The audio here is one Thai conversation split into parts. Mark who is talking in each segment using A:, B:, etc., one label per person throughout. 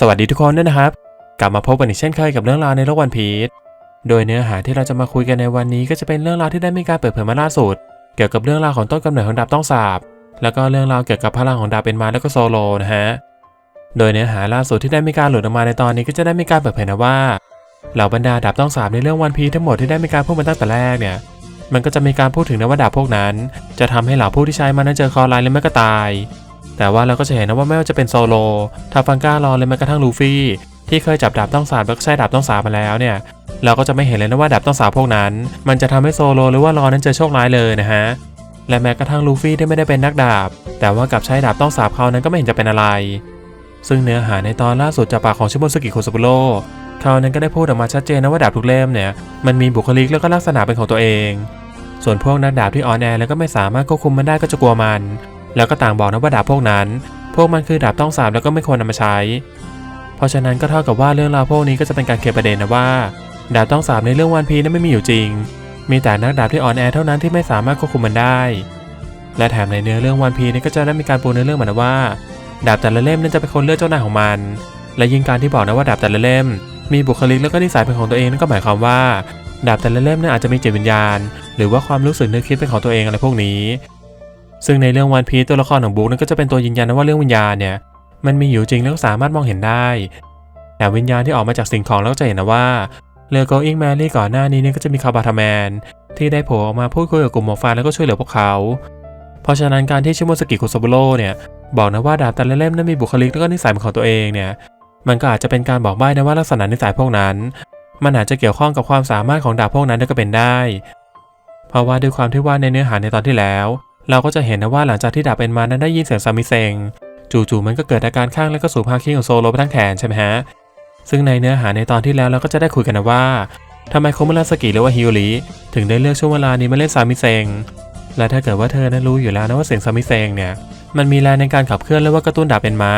A: สวัสดีทุกคนด้วยนะครับ กลับมาพบกันอีกเช่นเคยกับเรื่องราวในโลกวันพีชโดยเนื้อหาที่เราจะมาคุยกันในวันนี้ก็จะเป็นเรื่องราวที่ได้มีการเปิดเผยมาล่าสุด เกี่ยวกับเรื่องราวของต้นกำเนิดของดาบต้องสาบ แล้วก็เรื่องราวเกี่ยวกับพลังของดาบเป็นมาแล้วก็โซโลนะฮะ โดยเนื้อหาล่าสุดที่ได้มีการหลุดออกมาในตอนนี้ก็จะได้มีการเปิดเผยนะว่าเหล่าบรรดาดาบต้องสาบในเรื่องวันพีทั้งหมดที่ได้มีการพูดมาตั้งแต่แรกเนี่ย มันก็จะมีการพูดถึงนะว่าดาบพวกนั้น จะทำให้เหล่าผู้ที่ใช้มันนั้นเจอคอร้ายและไม่ก็ตาย แต่ว่าเราก็จะเห็นนะว่าไม่ว่าจะเป็นโซโลทาฟังก้ารอเลยแม้กระทั่งลูฟี่ ที่เคยจับดาบต้องสาบแล้วก็ใช้ดาบต้องสาบมาแล้วเนี่ย เราก็จะไม่เห็นเลยนะว่าดาบต้องสาบพวกนั้น มันจะทำให้โซโลหรือว่ารอนั้นเจอโชคร้ายเลยนะฮะและแม้กระทั่งลูฟี่ที่ไม่ได้เป็นนักดาบ แต่ว่ากับใช้ดาบต้องสาบเขานั้นก็ไม่เห็นจะเป็นอะไร ซึ่งเนื้อหาในตอนล่าสุดจากปากของชิโมสุกิโคซุบุโร่เขานั้นก็ได้พูดออกมาชัดเจนนะว่าดาบทุกเล่มเนี่ยมันมีบุคลิกแล้วก็ลักษณะเป็นของตัวเอง ส่วนพวกนักดาบที่อ่อนแอแล้วก็ไม่สามารถควบคุมมันได้ก็จะกลัวมัน แล้วก็ต่างบอกนะว่าดาบพวกนั้น พวกมันคือดาบต้องสาบแล้วก็ไม่ควรนำมาใช้ เพราะฉะนั้นก็เท่ากับว่าเรื่องราวพวกนี้ก็จะเป็นการเคลียร์ประเด็นนะว่าดาบต้องสาบในเรื่องวันพีนั้นไม่มีอยู่จริง มีแต่นักดาบที่อ่อนแอเท่านั้นที่ไม่สามารถควบคุมมันได้ และแถมในเนื้อเรื่องวันพีนี่ก็จะได้มีการปูเนื้อเรื่องมานะว่า ดาบแต่ละเล่มนั้นจะเป็นคนเลือกเจ้านายของมัน และยิ่งการที่บอกนะว่าดาบแต่ละเล่ม มีบุคลิกแล้วก็นิสัยเป็นของตัวเองนั่นก็หมายความว่าดาบแต่ละเล่มนั้นอาจจะมีจิตวิญญาณ หรือว่าความรู้สึกนึกคิดเป็นของตัวเองอะไรพวกนี้ ซึ่งในเรื่องวันพีตัวละครของบุ๊กนั้นก็จะเป็นตัวยืนยันนะว่าเรื่องวิญญาณเนี่ยมันมีอยู่จริงแล้วก็สามารถมองเห็นได้แต่วิญญาณที่ออกมาจากสิ่งของแล้วก็จะเห็นนะว่าเรือโกอิงแมรี่ก่อนหน้านี้เนี่ยก็จะมีคาบาทาแมน ที่ได้โผล่ออกมาพูดคุยกับกลุ่มหมอฟ้าแล้วก็ช่วยเหลือพวกเขา เพราะฉะนั้นการที่ชิโมสกิคุซาบุโร่เนี่ยบอกนะว่าดาบแต่ละเล่มนั้นมีบุคลิกแล้วก็นิสัยเป็นของตัวเองเนี่ยมันก็อาจจะเป็นการบอกใบ้นะว่าลักษณะนิสัยพวกนั้น มันอาจจะเกี่ยวข้องกับความสามารถของดาบพวกนั้นก็เป็นได้ เพราะว่าด้วยความที่ว่าในเนื้อหาในตอนที่แล้ว เราก็จะเห็นนะว่าหลังจากที่ดาบเป็นมานั้นได้ยินเสียงซามิเซงจู่ๆมันก็เกิดอาการข้างและก็สูบฮาคิของโซโลไปทั้งแขนใช่ไหมฮะซึ่งในเนื้อหาในตอนที่แล้วเราก็จะได้คุยกันนะว่าทำไมโคมุราสกิหรือว่าฮิโอริถึงได้เลือกช่วงเวลานี้มาเล่นซามิเซงและถ้าเกิดว่าเธอนั้นรู้อยู่แล้วนะว่าเสียงซามิเซงเนี่ยมันมีแรงในการขับเคลื่อนและว่ากระตุ้นดาบเป็นม้า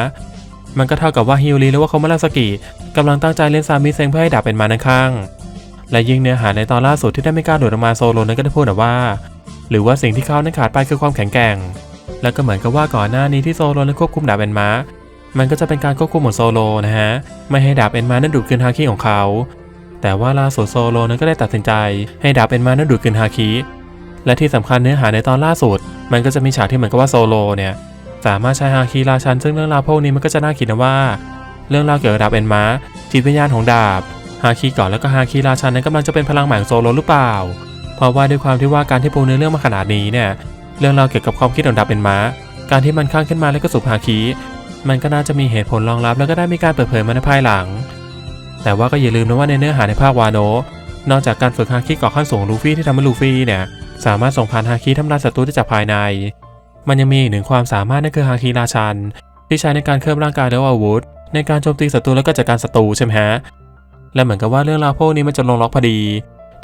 A: มันก็เท่ากับว่าฮิโอริหรือว่าโคมุราสกิกำลังตั้งใจเล่นซามิเซงเพื่อให้ดาบเป็นม้านั่งข้าง และยิ่งเนื้อหาในตอนล่าสุดที่ได้ไม่กล้าโดดออกมาโซโลนั้นก็ได้พูดนะว่า หรือว่าสิ่งที่เขานั้นขาดไปคือความแข็งแกร่ง แล้วก็เหมือนกับว่าก่อนหน้านี้ที่โซโลนั้นควบคุมดาบเป็นม้ามันก็จะเป็นการควบคุมของโซโลนะฮะ ไม่ให้ดาบเอ็นมานั้นดูดกลืนฮาคิของเขา แต่ว่าล่าสุดโซโลนั้นก็ได้ตัดสินใจ ให้ดาบเอ็นมานั้นดูดกลืนฮาคิ และที่สำคัญเนื้อหาในตอนล่าสุด มันก็จะมีฉากที่เหมือนกับว่าโซโลเนี่ยสามารถใช้ฮาคิราชัน ซึ่งเรื่องราวพวกนี้มันก็จะน่าคิดนะว่า เรื่องราวเกี่ยวกับดาบเอ็นมาจิตวิญญาณของดาบฮาคิก่อนแล้วก็ฮาคิราชันนั้นกำลังจะเป็นพลังใหม่ของโซโลหรือเปล่า เพราะว่าด้วยความที่ว่าการที่ปูเนื้อเรื่องมาขนาดนี้เนี่ยเรื่องราวเกี่ยวกับความคิดของดาบเอ็นมาการที่มันข้างขึ้นมาแล้วก็สูบฮาคิมันก็น่าจะมีเหตุผลรองรับแล้วก็ได้มีการเปิดเผยมาในภายหลัง แต่ว่าก็อย่าลืมนะว่าในเนื้อหาในภาควาโนนอกจากการฝึกฮาคิกาะขั้นสูงลูฟี่ที่ทำให้ลูฟี่เนี่ยสามารถส่งผ่านฮาคิทำลายศัตรูได้จากภายใน มันยังมีอีกหนึ่งความสามารถนั่นคือฮาคิราชัน ที่ใช้ในการเคลื่อบร่างกายและอาวุธ ในการโจมตีศัตรูแล้วก็จัดการศัตรูใช่ไหมฮะและเหมือนกับว่าเรื่องราวพวกนี้มันจะลงล็อกพอดี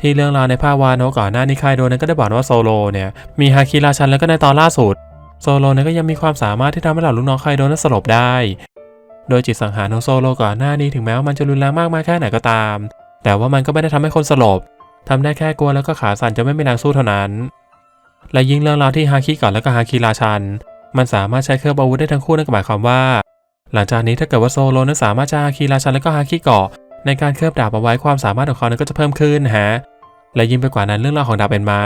A: ที่เรื่องราวในภาควาโนะก่อนหน้านี้ไคโดนั้นก็ได้บอกว่าโซโลเนี่ยมีฮาคิราชันแล้วก็ในตอนล่าสุดโซโลนั้นก็ยังมีความสามารถที่ทำให้เหล่าลูกน้องไคโดนั้นสลบได้ โดยจิตสังหารของโซโลก่อนหน้านี้ถึงแม้ว่ามันจะรุนแรงมากมายแค่ไหนก็ตาม แต่ว่ามันก็ไม่ได้ทำให้คนสลบทำได้แค่กลัวแล้วก็ขาสั่นจะไม่มีแรงสู้เท่านั้น และยิ่งเรื่องราวที่ฮาคิก่อนแล้วก็ฮาคิราชัน มันสามารถใช้เครื่องอาวุธได้ทั้งคู่นั่นหมายความว่า หลังจากนี้ถ้าเกิดว่าโซโลนั้นสามารถใช้ฮาคิราชันแล้วก็ฮาคิเกาะในการเคลือบดาบเอาไว้ความสามารถของเขานั้นก็จะเพิ่มขึ้นฮะ และยิ่งไปกว่านั้นเรื่องราวของดาบเป็นม้า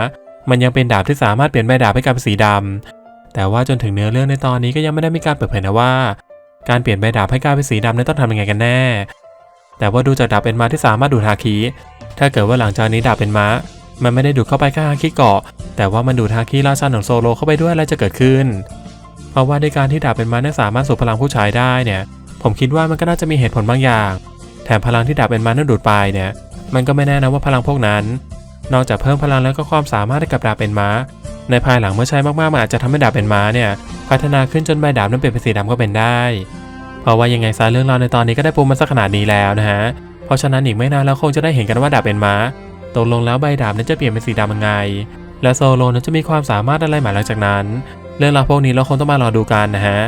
A: มันยังเป็นดาบที่สามารถเปลี่ยนใบดาบให้กลายเป็นสีดำแต่ว่าจนถึงเนื้อเรื่องในตอนนี้ก็ยังไม่ได้มีการเปิดเผยนะว่า การเปลี่ยนใบดาบให้กลายเป็นสีดำนั้นต้องทำยังไงกันแน่ แต่ว่าดูจากดาบเป็นม้าที่สามารถดูดฮาคิถ้าเกิดว่าหลังจากนี้ดาบเป็นม้า มันไม่ได้ดูดเข้าไปแค่ฮาคิเกาะ แต่ว่ามันดูดฮาคิราชันของโซโลเข้าไปด้วยอะไรจะเกิดขึ้น เพราะว่าด้วยการที่ดาบเป็นม้านั้นสามารถสูบพลังผู้ชายได้เนี่ย ผมคิดว่ามันก็น่าจะมีเหตุผลบางอย่าง แถมพลังที่ดาบเป็นม้านั้นดูดไปเนี่ย มันก็ไม่แน่นะว่าพลังพวกนั้น นอกจากเพิ่มพลังแล้วก็ความสามารถให้กับดาบเป็นม้า ในภายหลังเมื่อใช้มากๆมันอาจจะทำให้ดาบเป็นม้าเนี่ยพัฒนาขึ้นจนใบดาบนั้นเปลี่ยนเป็นสีดำก็เป็นได้ เพราะว่ายังไงซะเรื่องราวในตอนนี้ก็ได้ปูมันสักขนาดนี้แล้วนะฮะ เพราะฉะนั้นอีกไม่นานแล้วคงจะได้เห็นกันว่าดาบเป็นม้าตกลงแล้วใบดาบนั้นจะเปลี่ยนเป็นสีดำยังไง และโซโลนั้นจะมีความสามารถอะไรใหม่หลังจากนั้น เรื่องราวพวกนี้เราคงต้องมารอดูกันนะฮะ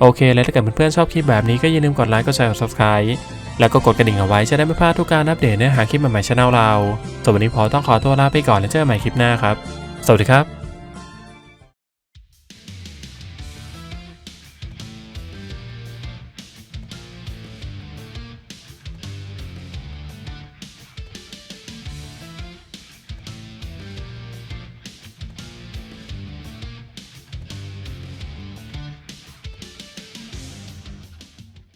A: โอเค แล้วถ้าเกิดเพื่อนๆชอบคลิปแบบนี้ก็อย่าลืมกดไลค์ กดแชร์ กด subscribe แล้วก็กดกระดิ่งเอาไว้จะได้ไม่พลาดทุกการอัปเดตเนื้อหาคลิปใหม่ๆช่องเราส่วนวันนี้พอต้องขอตัวลาไปก่อนแล้วเจอกันใหม่คลิปหน้าครับ สวัสดีครับ